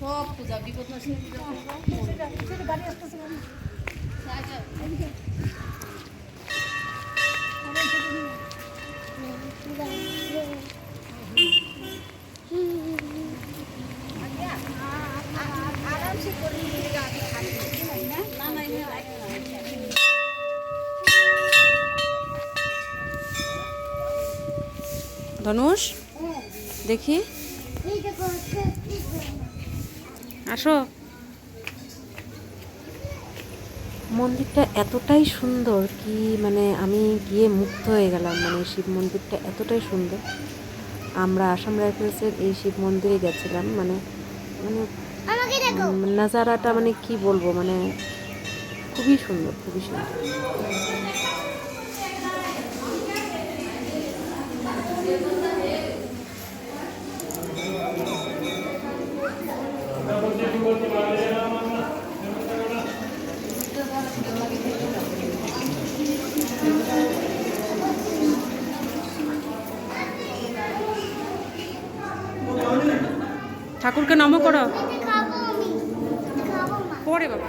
সব পূজা বিপদ নাশিনী পূজা গাড়ি আসতেছে আরামসে করে নিয়ে আগে খালি না না না এখানে না ধনুষ। দেখি আসো। মন্দিরটা এতটাই সুন্দর কি মানে আমি গিয়ে মুগ্ধ হয়ে গেলাম মানে শিব মন্দিরটা এতটাই সুন্দর। আমরা আসাম রাইফেলসের এই শিব মন্দিরে গেছিলাম মানে মানে নাজারাটা মানে কি বলব মানে খুবই সুন্দর খুবই সুন্দর। ঠাকুরকে নম করো। পরে বাবা।